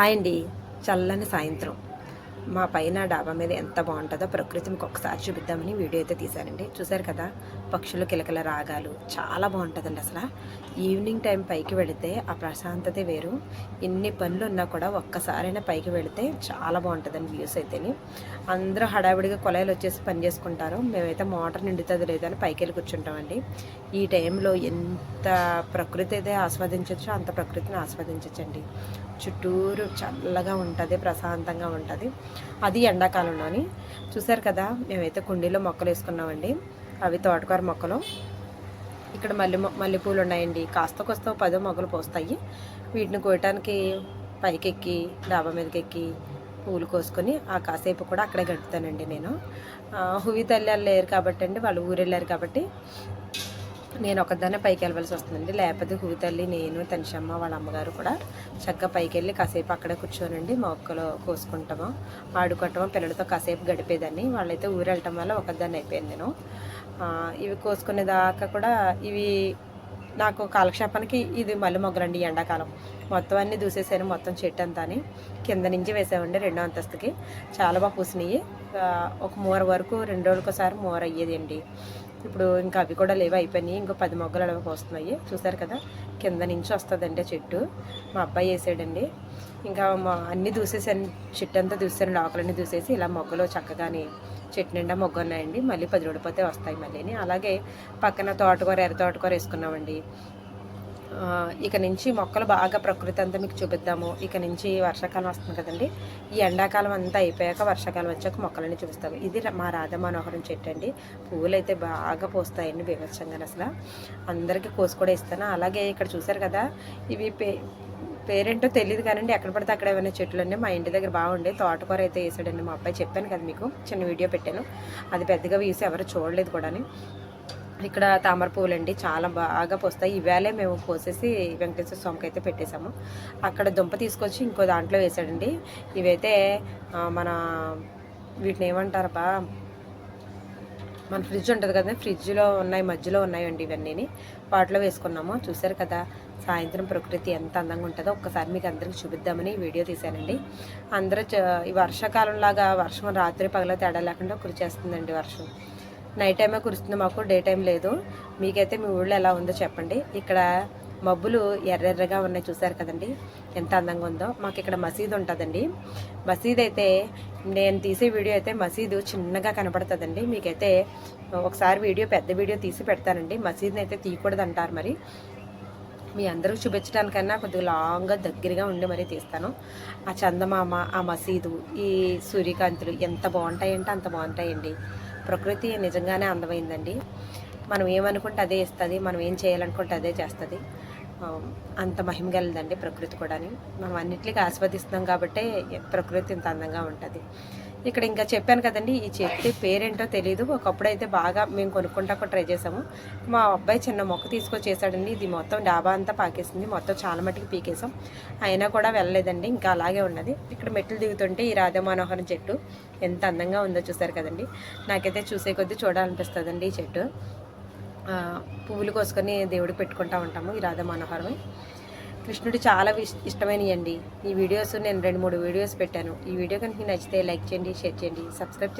Hi అండి. చల్లని సాయంత్రం. మా పైన డాబా మీద ఎంత బాగుంటుందో ప్రకృతి మీకు ఒకసారి చూపిద్దామని వీడియో అయితే తీశానండి. చూసారు కదా పక్షులు కిలకిల రాగాలు చాలా బాగుంటుందండి అసలు. ఈవినింగ్ టైం పైకి వెళితే ఆ ప్రశాంతతే వేరు. ఎన్ని పనులు ఉన్నా కూడా ఒక్కసారైనా పైకి వెళితే చాలా బాగుంటుందండి వ్యూస్ అయితేని. అందరూ హడావిడిగా కొలాయిలు వచ్చేసి పని చేసుకుంటారు. మేమైతే మోటార్ నిండుతుంది లేదని పైకి వెళ్ళి కూర్చుంటామండి. ఈ టైంలో ఎంత ప్రకృతి అయితే ఆస్వాదించవచ్చో అంత ప్రకృతిని ఆస్వాదించవచ్చండి చుట్టూరు చల్లగా ఉంటుంది ప్రశాంతంగా ఉంటుంది. అది ఎండాకాలంలోని. చూసారు కదా మేమైతే కుండీలో మొక్కలు వేసుకున్నామండి. అవి తోటకూర మొక్కలు. ఇక్కడ మల్లె మొ- మల్లెపూలు ఉన్నాయండి. కాస్త కొస్త పదో మొగ్గలు పోస్తాయి. వీటిని కోయటానికి పైకెక్కి డాబా మీదకి ఎక్కి పూలు కోసుకొని ఆ కాసేపు కూడా అక్కడే గడుపుతానండి నేను. హువి తల్లి వాళ్ళు లేరు కాబట్టి అండి. వాళ్ళు ఊరు వెళ్ళారు కాబట్టి నేను ఒకదాన్నే పైకి వెళ్ళవలసి వస్తుందండి లేకపోతే కూతల్లి నేను తనిషమ్మ వాళ్ళ అమ్మగారు కూడా చక్కగా పైకి వెళ్ళి కాసేపు అక్కడే కూర్చోనండి. మొక్కలు కోసుకుంటాము. ఆడుకోవటము పిల్లలతో కాసేపు గడిపేదాన్ని. వాళ్ళైతే ఊరు వెళ్ళటం వల్ల ఒకదాన్ని అయిపోయింది నేను. ఇవి కోసుకునేదాకా కూడా ఇవి నాకు కాలక్షేపానికి ఇది మళ్ళీ మొగ్గలండి ఎండాకాలం. మొత్తం అన్ని దూసేసాను. మొత్తం చెట్టు అంతా అని. కింద నుంచి వేసామండి రెండో అంతస్తుకి. చాలా బాగా పూసినాయి. ఒక మూర వరకు రెండు రోజులకోసారి మూర అయ్యేది అండి ఇప్పుడు ఇంకా అవి కూడా లేవు అయిపోయినాయి. ఇంకో పది మొగ్గలు అడవకు వస్తున్నాయి చూసారు కదా కింద నుంచి వస్తుందండి ఆ చెట్టు. మా అబ్బాయి వేసాడండి. ఇంకా మా అన్నీ దూసేసాను చెట్టు అంతా దూసాను లోకలన్నీ దూసేసి ఇలా మొగ్గలు చక్కగానే చెట్టు నిండా మొగ్గ ఉన్నాయండి. మళ్ళీ పది రోజులపోతే వస్తాయి మళ్ళీని. అలాగే పక్కన తోటకూర ఎర్ర తోటకూర వేసుకున్నామండి. ఇక నుంచి మొక్కలు బాగా ప్రకృతి అంతా మీకు చూపిద్దాము. ఇక నుంచి వర్షాకాలం వస్తుంది కదండి. ఈ ఎండాకాలం అంతా అయిపోయాక వర్షాకాలం వచ్చాక మొక్కలని చూపిస్తాము. ఇది మా రాధ మనోహరం చెట్టు అండి. పువ్వులు అయితే బాగా పోస్తాయండి బీభత్సంగా అసలు. అందరికీ కోసి కూడా ఇస్తాను. అలాగే ఇక్కడ చూసారు కదా ఇవి పే పేరేంటో తెలియదు కానండి. ఎక్కడ పడితే అక్కడ ఏమైనా చెట్లు ఉన్నాయి. మా ఇంటి దగ్గర బాగుండే తోటకూర అయితే వేసాడండి మా అబ్బాయి. చెప్పాను కదా మీకు చిన్న వీడియో పెట్టాను. అది పెద్దగా వేసి ఎవరు చూడలేదు కూడా ఇక్కడ తామర పూలండి చాలా బాగా పోస్తాయి. ఇవాళే మేము పోసేసి వెంకటేశ్వర స్వామికి అయితే పెట్టేశాము. అక్కడ దుంప తీసుకొచ్చి ఇంకో దాంట్లో వేసాడండి ఇవైతే మన వీటిని ఏమంటారబ్బా? మన ఫ్రిడ్జ్ ఉంటుంది కదా ఫ్రిడ్జ్లో ఉన్నాయి మధ్యలో ఉన్నాయండి ఇవన్నీ వాటిలో వేసుకున్నాము. చూసారు కదా సాయంత్రం ప్రకృతి ఎంత అందంగా ఉంటుందో ఒక్కసారి మీకు అందరికి చూపిద్దామని వీడియో తీశానండి. అందరూ ఈ వర్షాకాలం లాగా వర్షం రాత్రి పగల తేడా లేకుండా కురిచేస్తుందండి వర్షం. నైట్ టైమే కురుస్తుంది మాకు డే టైం లేదు. మీకైతే మీ ఊళ్ళో ఎలా ఉందో చెప్పండి. ఇక్కడ మబ్బులు ఎర్రెర్రగా ఉన్నాయి చూసారు కదండి. ఎంత అందంగా ఉందో. మాకు ఇక్కడ మసీదు ఉంటుందండి. మసీదు అయితే నేను తీసే వీడియో అయితే మసీదు చిన్నగా కనపడుతుందండి. మీకైతే ఒకసారి వీడియో పెద్ద వీడియో తీసి పెడతానండి. మసీదుని అయితే తీయకూడదు అంటారు మరి. మీ అందరూ చూపించడానికన్నా కొద్దిగా లాంగ్గా దగ్గరగా ఉండి మరీ తీస్తాను. ఆ చందమామ ఆ మసీదు ఈ సూర్యకాంతులు ఎంత బాగుంటాయంటే అంత బాగుంటాయండి. ప్రకృతి నిజంగానే అందమైందండి. మనం ఏమనుకుంటే అదే ఇస్తుంది మనం ఏం చేయాలనుకుంటే అదే చేస్తుంది. అంత మహిమ గలదండి ప్రకృతి కూడాని. మనం అన్నిటికీ ఆస్వాదిస్తున్నాం కాబట్టి ప్రకృతి ఇంత అందంగా ఉంటుంది. ఇక్కడ ఇంకా చెప్పాను కదండి ఈ చెట్టు పేరేంటో తెలియదు ఒకప్పుడు అయితే బాగా మేము కొనుక్కుంటా కూడా ట్రై చేసాము. మా అబ్బాయి చిన్న మొక్క తీసుకొచ్చేసాడండి. ఇది మొత్తం డాబా అంతా పాకేసింది. మొత్తం చాలా మట్టుకు పీకేసాం. అయినా కూడా వెళ్ళలేదండి ఇంకా అలాగే ఉన్నది. ఇక్కడ మెట్లు దిగుతుంటే ఈ రాధా మనోహరం చెట్టు ఎంత అందంగా ఉందో చూసారు కదండి. నాకైతే చూసే కొద్దీ చూడాలనిపిస్తుందండి ఈ చెట్టు. పువ్వులు కోసుకొని దేవుడికి పెట్టుకుంటా ఉంటాము ఈ రాధా మనోహరం కృష్ణుడు చాలా ఇష్- ఇష్టమైనవి అండి ఈ వీడియోస్ నేను రెండు మూడు వీడియోస్ పెట్టాను. ఈ వీడియో కనుక నచ్చితే లైక్ చేయండి షేర్ చేయండి సబ్స్క్రైబ్ చేయండి